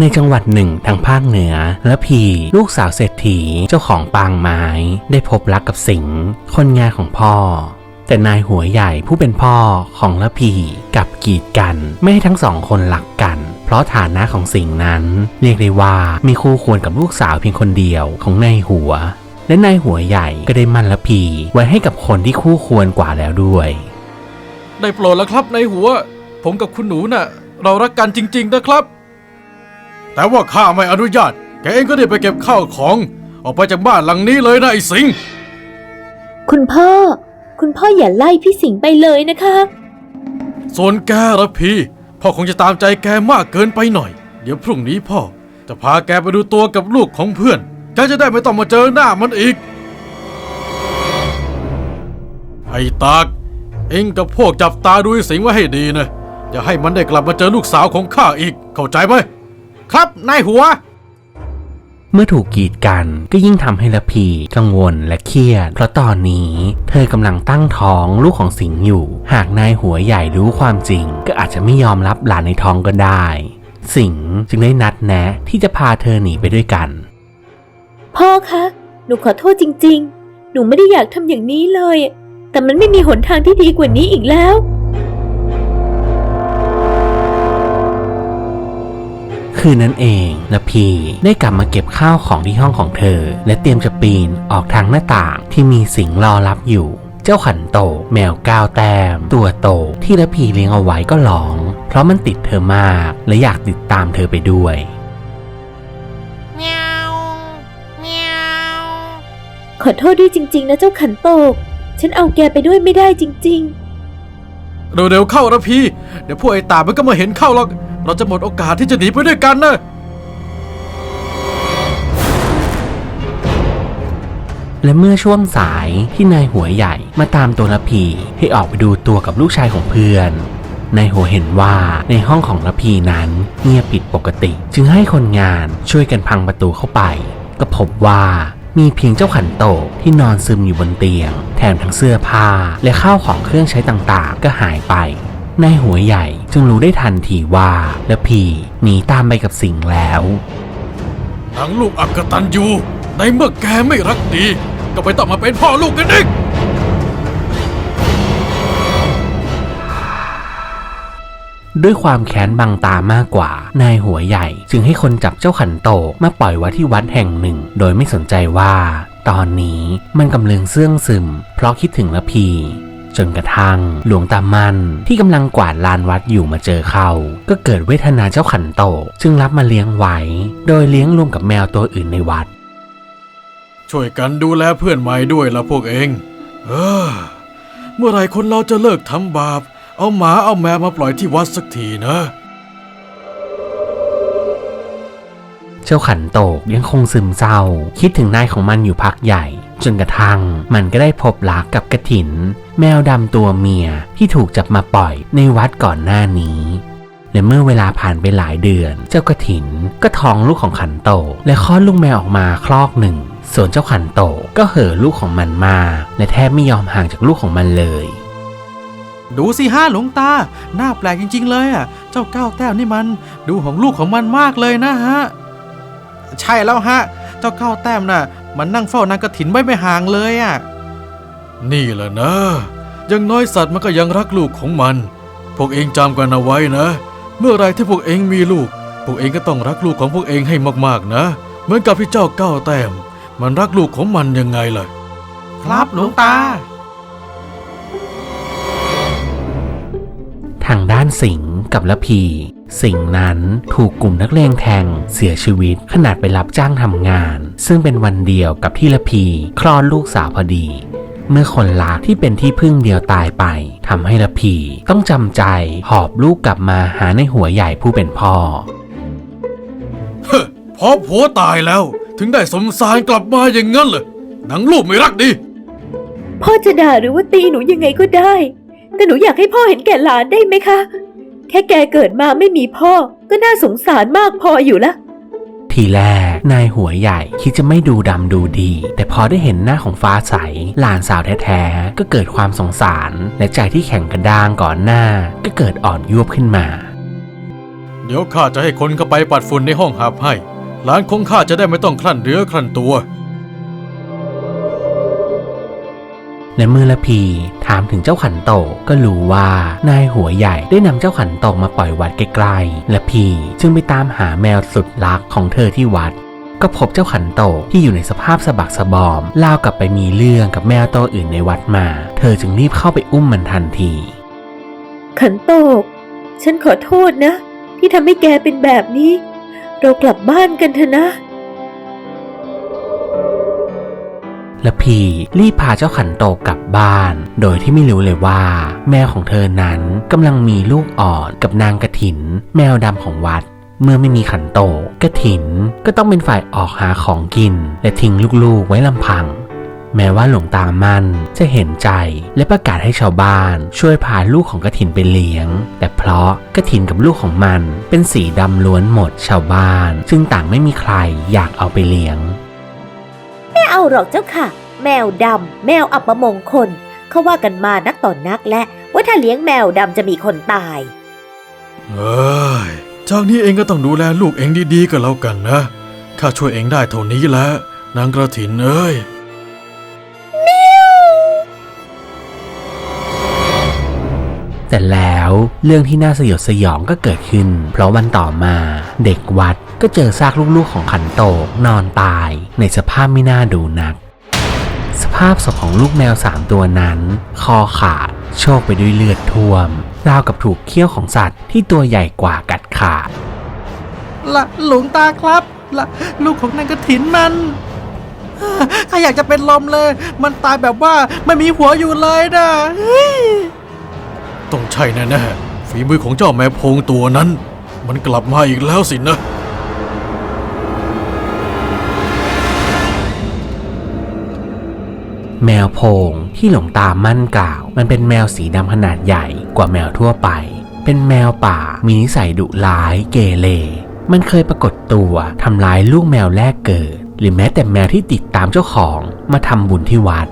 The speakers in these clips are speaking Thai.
ในจังหวัดหนึ่งทางภาคเหนือ และพีลูกสาวเศรษฐีเจ้าของปางไม้ ได้พบรักกับสิงห์คนงานของพ่อ แต่นายหัวใหญ่ผู้เป็นพ่อของละพีกับกีดกัน ไม่ให้ทั้งสองคนหลักกัน เพราะฐานะของสิงห์นั้น เรียกได้ว่ามีคู่ควรกับลูกสาวเพียงคนเดียวของนายหัว และนายหัวใหญ่ก็ได้มั่นละพีไว้ให้กับคนที่คู่ควรกว่าแล้วด้วยได้โปรดแล้วครับในหัว ผมกับคุณหนูน่ะ เรารักกันจริง ๆ นะครับ แต่ว่าข้าไม่อนุญาต แกเองก็ได้ไปเก็บข้าวของออกไปจากบ้านหลังนี้เลยนะไอ้สิงห์คุณพ่อ คุณพ่ออย่าไล่พี่สิงห์ไปเลยนะคะ ส่วนแกระพีพ่อคงจะตามใจแกมากเกินไปหน่อย เดี๋ยวพรุ่งนี้พ่อ จะพาแกไปดูตัวกับลูกของเพื่อนแกจะได้ไม่ต้องมาเจอหน้ามันอีก ไอ้ตาก เองกับพวกจับตาดูไอ้สิงห์ไว้ให้ดีนะ อย่าให้มันได้กลับมาเจอลูกสาวของข้าอีก เข้าใจไหม ครับนายหัว เมื่อถูกกีดกันก็ยิ่งทำให้ละพีกังวลและเครียด เพราะตอนนี้เธอกำลังตั้งท้องลูกของสิงห์อยู่ หากนายหัวใหญ่รู้ความจริง ก็อาจจะไม่ยอมรับหลานในท้องก็ได้ สิงห์จึงได้นัดแนะที่จะพาเธอหนีไปด้วยกัน พ่อคะ หนูขอโทษจริง ๆ หนูไม่ได้อยากทำอย่างนี้เลย แต่มันไม่มีหนทางที่ดีกว่านี้อีกแล้ว คืนนั้นเองละพีได้กลับมาเก็บข้าวของที่ห้องของเธอ และเตรียมจะปีนออกทางหน้าต่างที่มีสิงห์รอรับอยู่ เจ้าขันโตกแมวก้าวแต้ม ตัวโตที่ละพีเลี้ยงเอาไว้ก็ร้อง เพราะมันติดเธอมากและอยากติดตามเธอไปด้วยขอโทษด้วยจริง ๆ นะเจ้าขันโตก ฉันเอาแกไปด้วยไม่ได้จริงเร็วๆเข้าระพี เดี๋ยวพวกไอ้ตามันก็มาเห็นเข้าหรอก เราจะหมดโอกาสที่จะหนีไปด้วยกันนะ และเมื่อช่วงสายที่นายหัวใหญ่มาตามตัวละพีให้ออกไปดูตัวกับลูกชายของเพื่อนนายหัวเห็นว่าในห้องของละพีนั้นเงียบผิดปกติ จึงให้คนงานช่วยกันพังประตูเข้าไป ก็พบว่ามีเพียงเจ้าขันโตกที่นอนซึมอยู่บนเตียง แถมทั้งเสื้อผ้าและข้าวของเครื่องใช้ต่างๆ ก็หายไป นายหัวใหญ่จึงรู้ได้ทันทีว่าละพีหนีตามไปกับสิงห์แล้วทั้งลูกอักตันยูในเมื่อแกไม่รักดี ก็ไม่ต้องมาเป็นพ่อลูกกันอีกด้วยความแค้นบังตามากกว่า นายหัวใหญ่ จึงให้คนจับเจ้าขันโตกมาปล่อยไว้ที่วัดแห่งหนึ่ง โดยไม่สนใจว่า ตอนนี้มันกำลังเสื่องซึม เพราะคิดถึงละพี จนกระทั่ง หลวงตามันที่กำลังกวาดลานวัดอยู่มาเจอเขาก็เกิดเวทนาเจ้าขันโตกจึงรับมาเลี้ยงไว้ โดยเลี้ยงรวมกับแมวตัวอื่นในวัด ช่วยกันดูแลเพื่อนใหม่ด้วยละพวกเอง เออ เมื่อไหรคนเราจะเลิกทำบาป เอาหมาเอาแมวมาปล่อยที่วัดสักทีนะเจ้าขันโตกยังคงซึมเศร้า คิดถึงนายของมันอยู่พักใหญ่ จนกระทั่ง มันก็ได้พบรักกับกระถิน แมวดำตัวเมียที่ถูกจับมาปล่อยในวัดก่อนหน้านี้ และเมื่อเวลาผ่านไปหลายเดือน เจ้ากระถินก็ท้องลูกของขันโต และคลอดลูกแมวออกมาคลอกหนึ่ง ส่วนเจ้าขันโตก็เห่อลูกของมันมา และแทบไม่ยอมห่างจากลูกของมันเลยดูสิห้าหลวงตา หน้าแปลกจริง ๆ เลยอะ เจ้าก้าวแต้วนี่มัน ดูของลูกของมันมากเลยนะฮะ ใช่แล้วฮะ เจ้าก้าวแต้มน่ะ มันนั่งเฝ้านางกระถินไว้ไม่ห่างเลยอะ นี่แหละนะอยังน้อยสัตว์มันก็ยังรักลูกของมัน พวกเองจำกันเอาไว้นะ เมื่อไรที่พวกเองมีลูก พวกเองก็ต้องรักลูกของพวกเองให้มากๆนะ เหมือนกับที่เจ้าก้าวแต้ม มันรักลูกของมันยังไงล่ะ ครับหลวงตาางด้านสิงห์กับละพี สิงห์นั้นถูกกลุ่มนักเลงแทงเสียชีวิตขนาดไปรับจ้างทำงาน ซึ่งเป็นวันเดียวกับที่ละพีคลอดลูกสาวพอดี เมื่อคนรักที่เป็นที่พึ่งเดียวตายไปทำให้ละพีต้องจำใจหอบลูกกลับมาหาในหัวใหญ่ผู้เป็นพ่อพอผัวตายแล้วถึงได้สมสารกลับมาอย่างนั้นเลยหนังลูกไม่รักดีๆพ่อจะด่าหรือว่าตีหนูยังไงก็ได้ แต่หนูอยากให้พ่อเห็นแก่หลานได้ไหมคะ แค่แกเกิดมาไม่มีพ่อ ก็น่าสงสารมากพออยู่ละ ทีแรกนายหัวใหญ่คิดจะไม่ดูดำดูดี แต่พอได้เห็นหน้าของฟ้าใส หลานสาวแท้ๆ ก็เกิดความสงสาร และใจที่แข็งกระด้างก่อนหน้า ก็เกิดอ่อนยวบขึ้นมา เดี๋ยวข้าจะให้คนเข้าไปปัดฝุ่นในห้องหับให้หลานของข้าจะได้ไม่ต้องคลั่นเรือคลั่นตัว และเมื่อละพีถามถึงเจ้าขันโตกก็รู้ว่านายหัวใหญ่ได้นำเจ้าขันโตกมาปล่อยวัดใกลๆ และพีจึงไปตามหาแมวสุดรักของเธอที่วัด ก็พบเจ้าขันโตกที่อยู่ในสภาพสะบักสะบอมล่าวกลับไปมีเรื่องกับแมวตัวอื่นในวัดมา เธอจึงรีบเข้าไปอุ้มมันทันที ขันโตก ฉันขอโทษนะ ที่ทำให้แกเป็นแบบนี้ เรากลับบ้านกันเถอะนะ และพีรีบพาเจ้าขันโตกลับบ้าน โดยที่ไม่รู้เลยว่า แมวของเธอนั้นกำลังมีลูกอ่อนกับนางกระถิน แมวดำของวัดเมื่อไม่มีขันโตกกระถินก็ต้องเป็นฝ่ายออกหาของกิน และทิ้งลูกๆไว้ลำพัง แม้ว่าหลวงตามันจะเห็นใจและประกาศให้ชาวบ้านช่วยพาลูกของกระถินไปเลี้ยง แต่เพราะกระถินกับลูกของมันเป็นสีดำล้วนหมดชาวบ้าน ซึ่งต่างไม่มีใครอยากเอาไปเลี้ยง ไม่เอาหรอกเจ้าค่ะ แมวดำแมวอัปมงคลเขาว่ากันมานักต่อนนักและว่าถ้าเลี้ยงแมวดำจะมีคนตายเอ้ยจากนี้เองก็ต้องดูแลลูกเองดีๆก็แล้วกันนะข้าช่วยเองได้เท่านี้แล้วนางกระถินเอ้ย แต่แล้วเรื่องที่น่าสยดสยองก็เกิดขึ้น เพราะวันต่อมาเด็กวัดก็เจอซากลูกๆของขันโตกนอนตาย ในสภาพไม่น่าดูนัก สภาพศพของลูกแมวสามตัวนั้น คอขาด โชกไปด้วยเลือดท่วม ราวกับถูกเขี้ยวของสัตว์ที่ตัวใหญ่กว่ากัดขาดละหลวงตาครับละลูกของนางกระถินมันข้าอยากจะเป็นลมเลย มันตายแบบว่าไม่มีหัวอยู่เลยนะ ต้องใช่แน่ๆฝีมือของเจ้าแม่พงตัวนั้น มันกลับมาอีกแล้วสินะแมวโพงที่หลวงตามั่นกล่าว มันเป็นแมวสีดำขนาดใหญ่กว่าแมวทั่วไป เป็นแมวป่ามีนิสัยดุร้ายเกเรมันเคยปรากฏตัวทำร้ายลูกแมวแรกเกิด หรือแม้แต่แมวที่ติดตามเจ้าของมาทำบุญที่วัด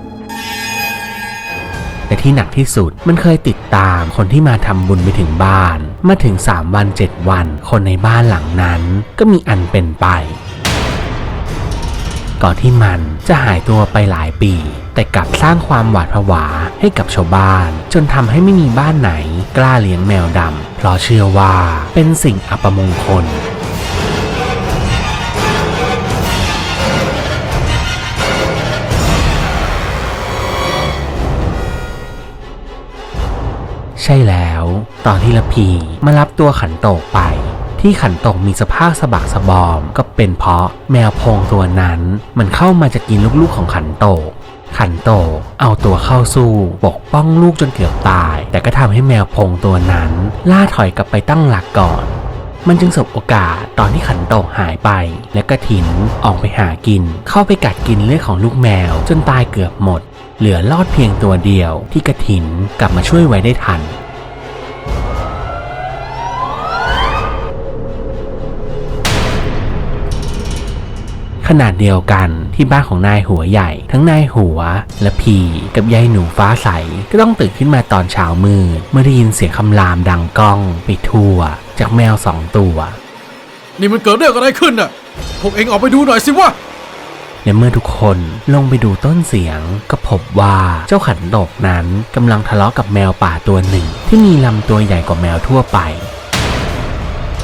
แต่ที่หนักที่สุด มันเคยติดตามคนที่มาทำบุญไปถึงบ้าน มาถึง 3 วัน 7 วัน คนในบ้านหลังนั้นก็มีอันเป็นไป ก่อนที่มันจะหายตัวไปหลายปี แต่กลับสร้างความหวาดผวาให้กับชาวบ้าน จนทำให้ไม่มีบ้านไหน กล้าเลี้ยงแมวดำเพราะเชื่อว่าเป็นสิ่งอัปมงคล ช่แล้ว ตอนที่ละพีมารับตัวขันโตกไป ที่ขันโตกมีสภาพสะบักสะบอม ก็เป็นเพราะแมวพงตัวนั้นมันเข้ามาจะกินลูกๆของขันโตกขันโตกเอาตัวเข้าสู้ปกป้องลูกจนเกือบตาย แต่ก็ทำให้แมวพงตัวนั้นล่าถอยกลับไปตั้งหลักก่อน มันจึงสบโอกาสตอนที่ขันโตกหายไป และกระถินออกไปหากิน เข้าไปกัดกินเลือดของลูกแมวจนตายเกือบหมด เหลือรอดเพียงตัวเดียวที่กระถินกลับมาช่วยไว้ได้ทัน ขนาดเดียวกันที่บ้านของนายหัวใหญ่ ทั้งนายหัว และพีกับยายหนูฟ้าใสก็ต้องตื่นขึ้นมาตอนเช้ามืดเมื่อได้ยินเสียงคำรามดังก้องไปทั่ว จากแมวสองตัว นี่มันเกิดเรื่องอะไรขึ้นน่ะพวกเองออกไปดูหน่อยสิวะและเมื่อทุกคนลงไปดูต้นเสียงก็พบว่าเจ้าขันโตกนั้นกำลังทะเลาะกับแมวป่าตัวหนึ่ง ที่มีลำตัวใหญ่กว่าแมวทั่วไป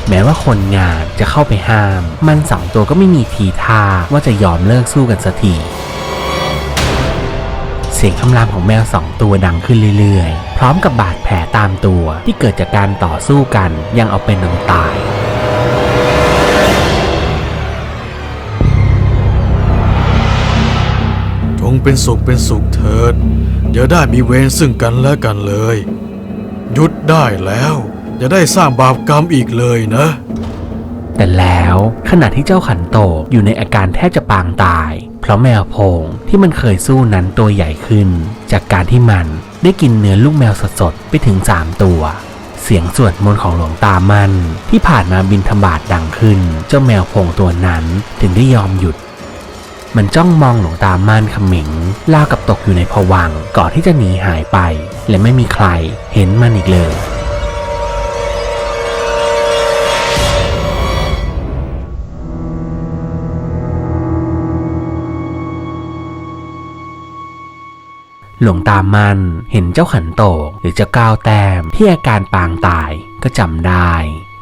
แม้ว่าคนงานจะเข้าไปห้าม มันสองตัวก็ไม่มีทีท่าว่าจะยอมเลิกสู้กันสักทีเสียงคำรามของแมวสองตัวดังขึ้นเรื่อยๆ พร้อมกับบาดแผลตามตัวที่เกิดจากการต่อสู้กันยังเอาเป็นเอาตาย จงเป็นสุขเป็นสุขเถิดอย่าได้มีเวรซึ่งกันและกันเลย หยุดได้แล้ว อย่าได้สร้างบาปกรรมอีกเลยนะ แต่แล้วขณะที่เจ้าขันโตกอยู่ในอาการแทบจะปางตาย เพราะแมวโพงที่มันเคยสู้นั้นตัวใหญ่ขึ้น จากการที่มันได้กินเนื้อลูกแมวสดๆไปถึง 3 ตัว เสียงสวดมนต์ของหลวงตามันที่ผ่านมาบินธบาตดังขึ้น เจ้าแมวโพงตัวนั้นถึงได้ยอมหยุดมันจ้องมองหลวงตาม่านขมิงราวกับตกอยู่ในภวังก่อนที่จะหนีหายไป และไม่มีใครเห็นมันอีกเลย หลวงตามันเห็นเจ้าขันโตกหรือเจ้าก้าวแต้มที่อาการปางตายก็จำได้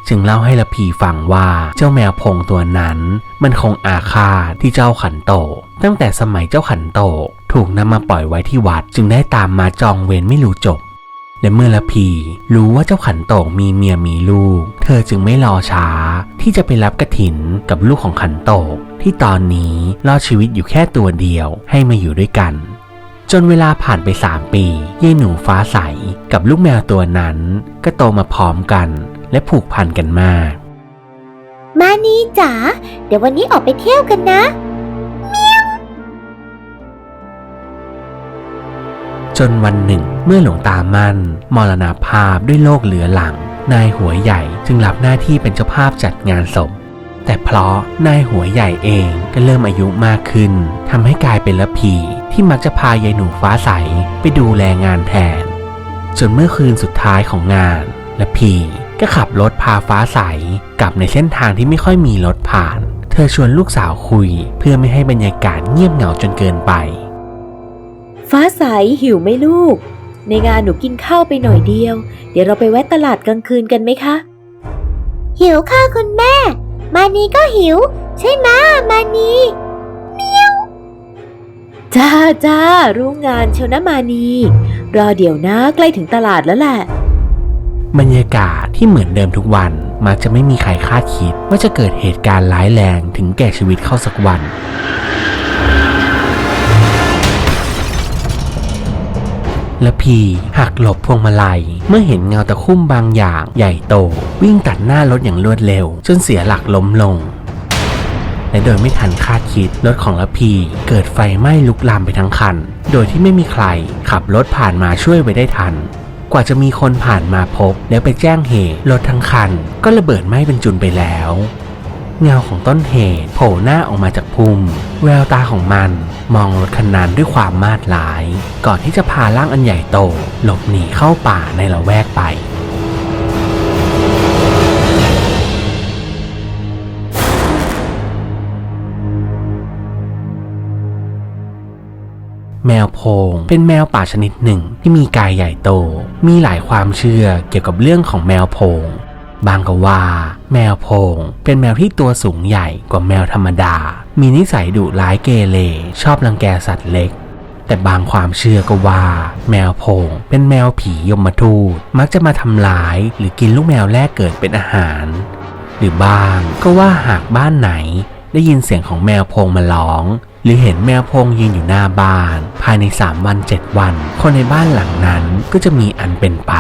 จึงเล่าให้ละพีฟังว่าเจ้าแมวพงตัวนั้น มันคงอาฆาตที่เจ้าขันโตกตั้งแต่สมัยเจ้าขันโตกถูกนำมาปล่อยไว้ที่วัด จึงได้ตามมาจองเวรไม่รู้จบและเมื่อละพีรู้ว่าเจ้าขันโตกมีเมียมีลูก เธอจึงไม่รอช้า ที่จะไปรับกระถินกับลูกของขันโตกที่ตอนนี้รอดชีวิตอยู่แค่ตัวเดียวให้มาอยู่ด้วยกัน จนเวลาผ่านไปสามปียายหนูฟ้าใสกับลูกแมวตัวนั้น ก็โตมาพร้อมกัน และผูกพันกันมาก มานีจ๋าเดี๋ยววันนี้ออกไปเที่ยวกันนะ จนวันหนึ่ง เมื่อหลวงตามั่นมรณภาพด้วยโรคเหลือหลัง นายหัวใหญ่จึงรับหน้าที่เป็นเจ้าภาพจัดงานศพแต่เพราะนายหัวใหญ่เองก็เริ่มอายุมากขึ้นทำให้กลายเป็นละพี ที่มักจะพายายหนูฟ้าใสไปดูแลงานแทนจนเมื่อคืนสุดท้ายของงานละพีก็ขับรถพาฟ้าใสกลับในเส้นทางที่ไม่ค่อยมีรถผ่าน เธอชวนลูกสาวคุย เพื่อไม่ให้บรรยากาศเงียบเหงาจนเกินไป ฟ้าใสหิวไหมลูก ในงานหนูกินข้าวไปหน่อยเดียว เดี๋ยวเราไปแวะตลาดกลางคืนกันไหมคะ หิวค่ะคุณแม่ มานีก็หิว ใช่ไหมะมานี จ้าจ้ารู้งานเชียวนะมานี รอเดี๋ยวนะใกล้ถึงตลาดแล้วแหละ บรรยากาศที่เหมือนเดิมทุกวัน มักจะไม่มีใครคาดคิดว่าจะเกิดเหตุการณ์ร้ายแรงถึงแก่ชีวิตเข้าสักวัน และพีหักหลบพวงมาลัย เมื่อเห็นเงาตะคุ่มบางอย่างใหญ่โต วิ่งตัดหน้ารถอย่างรวดเร็ว จนเสียหลักล้มลง และโดยไม่ทันคาดคิดรถของละพีเกิดไฟไหม้ลุกลามไปทั้งคัน โดยที่ไม่มีใครขับรถผ่านมาช่วยไว้ได้ทัน กว่าจะมีคนผ่านมาพบ แล้วไปแจ้งเหตุรถทั้งคัน ก็ระเบิดไหม้เป็นจุนไปแล้วเงาของต้นเหตุโผล่หน้าออกมาจากพุ่ม แววตาของมันมองรถคันนั้นด้วยความมาดร้าย ก่อนที่จะพาร่างอันใหญ่โต หลบหนีเข้าป่าในละแวกไป แมวโพง เป็นแมวป่าชนิดหนึ่งที่มีกายใหญ่โต มีหลายความเชื่อเกี่ยวกับเรื่องของแมวโพง บางก็ว่า แมวโพง เป็นแมวที่ตัวสูงใหญ่กว่าแมวธรรมดา มีนิสัยดุร้ายเกเรชอบรังแกสัตว์เล็ก แต่บางความเชื่อก็ว่า แมวโพง เป็นแมวผียมทูตมักจะมาทำร้ายหรือกินลูกแมวแรกเกิดเป็นอาหาร หรือบางก็ว่าหากบ้านไหนได้ยินเสียงของแมวโพงมาร้อง หรือเห็นแมวพงยืนอยู่หน้าบ้าน ภายใน 3 วัน 7 วัน คนในบ้านหลังนั้นก็จะมีอันเป็นไป